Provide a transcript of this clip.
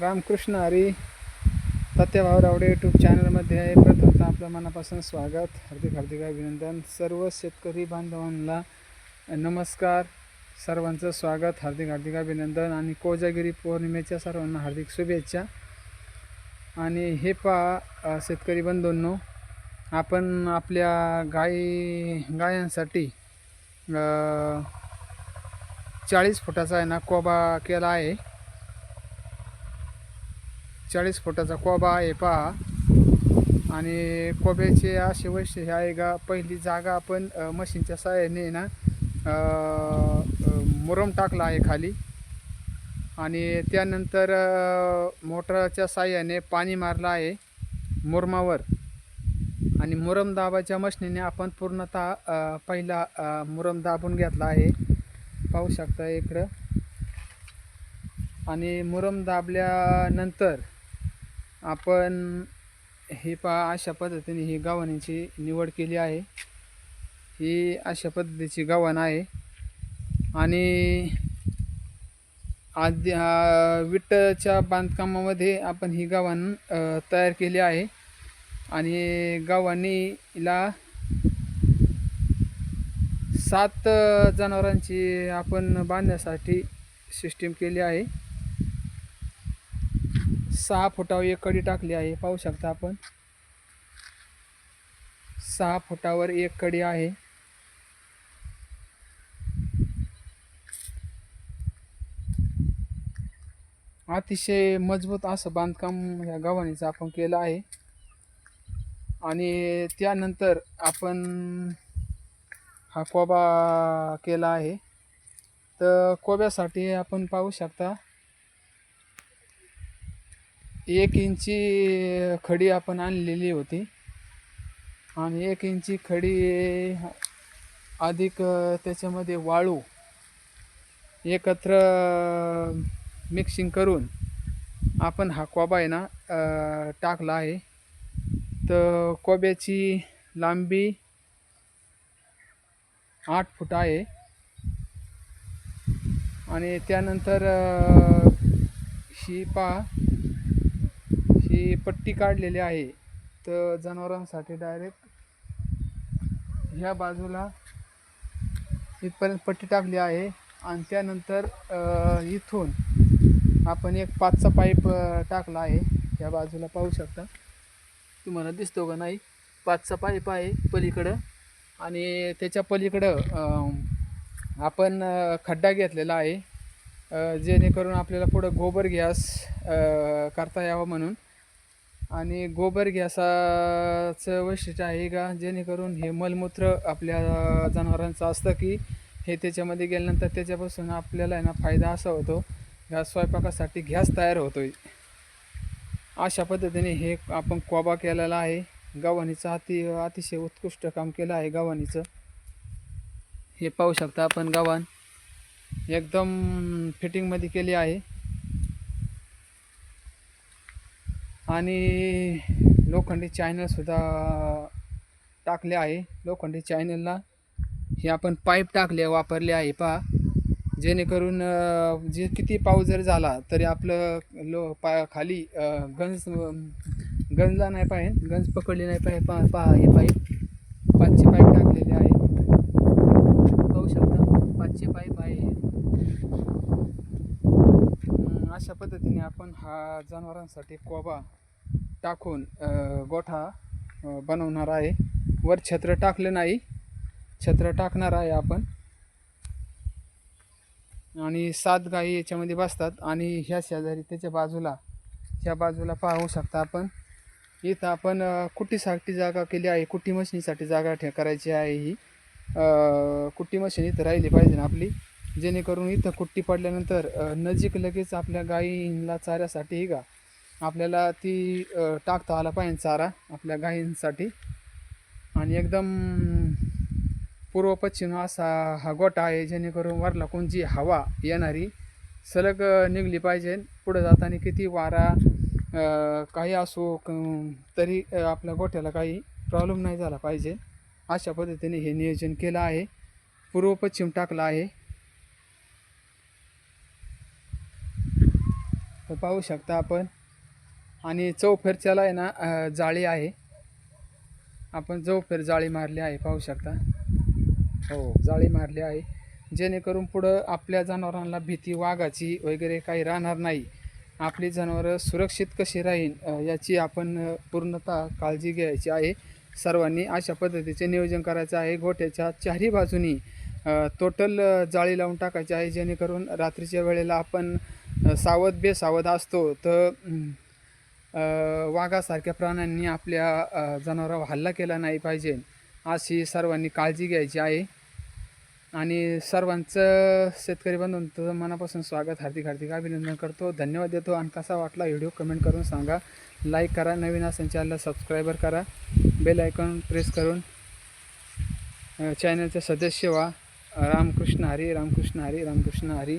Ramakrishna Hari Tatyabhau Rawade YouTube चॅनलमध्ये आहे. प्रथमतः आपलं मनापासून स्वागत हार्दिक हार्दिक अभिनंदन. सर्व शेतकरी बांधवांना नमस्कार. सर्वांचं स्वागत हार्दिक हार्दिक अभिनंदन आणि कोजागिरी पौर्णिमेच्या सर्वांना हार्दिक शुभेच्छा. आणि हे पहा शेतकरी बंधूंनो आपण आपल्या गाई गायांसाठी चाळीस फुटाचा आहे ना कोबा केला आहे. चाळीस फुटाचा कोबा आहे पहा. आणि कोब्याचे असे वैशिष्ट्य आहे का पहिली जागा आपण मशीनच्या सहाय्याने ना मुरम टाकला आहे खाली. आणि त्यानंतर मोटरच्या साह्याने पाणी मारलं आहे मुरमावर. आणि मुरम दाबाच्या मशनीने आपण पूर्णतः पहिला मुरम दाबून घेतला आहे. पाहू शकता इकडं. आणि मुरम दाबल्यानंतर आपण ही पा अशा पद्धतीने ही गव्हाणीची निवड केली आहे. ही अशा पद्धतीची गव्हाण आहे. आणि आधी विटच्या बांधकामामध्ये आपण ही गव्हाण तयार केली आहे. आणि गव्हाणीला सात जनावरांची आपण बांधण्यासाठी सिस्टीम केली आहे. सहा फुटावर एक कडी टाकली आहे. पाहू शकता आपण. सहा फुटावर एक कडी आहे. अतिशय मजबूत असं बांधकाम या गव्हाणीचं आपण केलं आहे. आणि त्यानंतर आपण हा कोबा केला आहे. तर कोब्यासाठी आपण पाहू शकता एक इंची खडी आपण आणलेली होती. आणि एक इंची खडी अधिक त्याच्यामध्ये वाळू एकत्र मिक्सिंग करून आपण हा कोबा आहे ना टाकला आहे. तर कोब्याची लांबी आठ फूट आहे. आणि त्यानंतर शिपा ही ही पट्टी काढलेली आहे तर जनावरांसाठी डायरेक्ट ह्या बाजूला इथपर्यंत पट्टी टाकली आहे आणि त्यानंतर इथून आपण एक पाचचा पाईप टाकला आहे. या बाजूला पाहू शकता. तुम्हाला दिसतो का नाही? पाचचा पाईप आहे पलीकडं आणि त्याच्या पलीकडं आपण खड्डा घेतलेला आहे जेणेकरून आपल्याला पुढं गोबर गॅस करता यावं म्हणून. आणि गोबर गॅसाचं वैशिष्ट्य आहे का? जेणेकरून हे मलमूत्र आपल्या जनावरांचं असतं की हे त्याच्यामध्ये गेल्यानंतर त्याच्यापासून आपल्याला आहे ना फायदा असा होतो ह्या स्वयंपाकासाठी गॅस तयार होतो अशा पद्धतीने हे आपण कोबा केलेला आहे. गव्हाणीचं अति अतिशय उत्कृष्ट काम केलं आहे गव्हाणीचं. हे पाहू शकता आपण गव्हाण. एकदम फिटिंगमध्ये केली आहे. आणि लोखंडी चॅनलसुद्धा टाकले आहे. लोखंडी चॅनलला हे आपण पाईप टाकले वापरले आहे. पहा. जेणेकरून जे किती पाऊस जर झाला तरी आपलं लो पा खाली गंज गंजला नाही पाहिजे. गंज पकडली नाही पाहिजे. पा पहा हे पाईप पाचशे पाईप टाकलेले आहे. पाहू शकता? पाचशे पाईप आहे. अशा पद्धतीने आपण हा जनावरांसाठी कोबा टाकून गोठा बनवणार आहे. वर छत्र टाकलं नाही. छत्र टाकणार आहे आपण. आणि सात गायी याच्यामध्ये बसतात आणि ह्या शेजारी त्याच्या बाजूला ह्या बाजूला पाहू शकता आपण. इथं आपण अ, कुट्टीसाठी जागा केली आहे. कुट्टी मशीनीसाठी जागा ठे करायची आहे ही. कुट्टी मशीन इथं राहिली पाहिजे ना आपली. जेणेकरून इथं कुट्टी पडल्यानंतर नजीक लगेच आपल्या गायींना चाऱ्यासाठी का आपल्याला ती टाकता आला पाहिजे चारा आपल्या गायींसाठी. आणि एकदम पूर्व पश्चिम असा हा गोठा आहे जेणेकरून वरला कोणची हवा येणारी सलग निघली पाहिजे. पुढं जाताना किती वारा काही असो तरी आपल्या गोठ्याला काही प्रॉब्लेम नाही झाला पाहिजे. अशा पद्धतीने हे नियोजन केलं आहे. पूर्व पश्चिम टाकलं आहे. तर पाहू शकता आपण. आणि चौफेरच्याला आहे ना जाळी आहे. आपण चौफेर जाळी मारली आहे पाहू शकता. हो जाळी मारली आहे. जेणेकरून पुढं आपल्या जनावरांना भीती वाघाची वगैरे काही राहणार नाही. आपली जनावरं सुरक्षित कशी राहील याची आपण पूर्णतः काळजी घ्यायची आहे. सर्वांनी अशा पद्धतीचे नियोजन करायचं आहे. गोठ्याच्या चारही बाजूनी टोटल जाळी लावून टाकायची आहे. जेणेकरून रात्रीच्या वेळेला आपण सावध बेसावध असतो. तर वाघासारख्या प्राण्यांनी आपल्या जनावरावर हल्ला केला नाही पाहिजे. अशी सर्वांनी काळजी घ्यायची आहे. आणि सर्वांचं शेतकरी बंधूंचं मनापासून स्वागत हार्दिक हार्दिक अभिनंदन करतो. धन्यवाद देतो. आणि कसा वाटला व्हिडिओ कमेंट करून सांगा. लाईक करा. नवीन असेल चॅनलला सबस्क्राईबर करा. बेल आयकॉन प्रेस करून चॅनलचे सदस्य व्हा. रामकृष्ण हरी रामकृष्ण हरी रामकृष्ण हरी.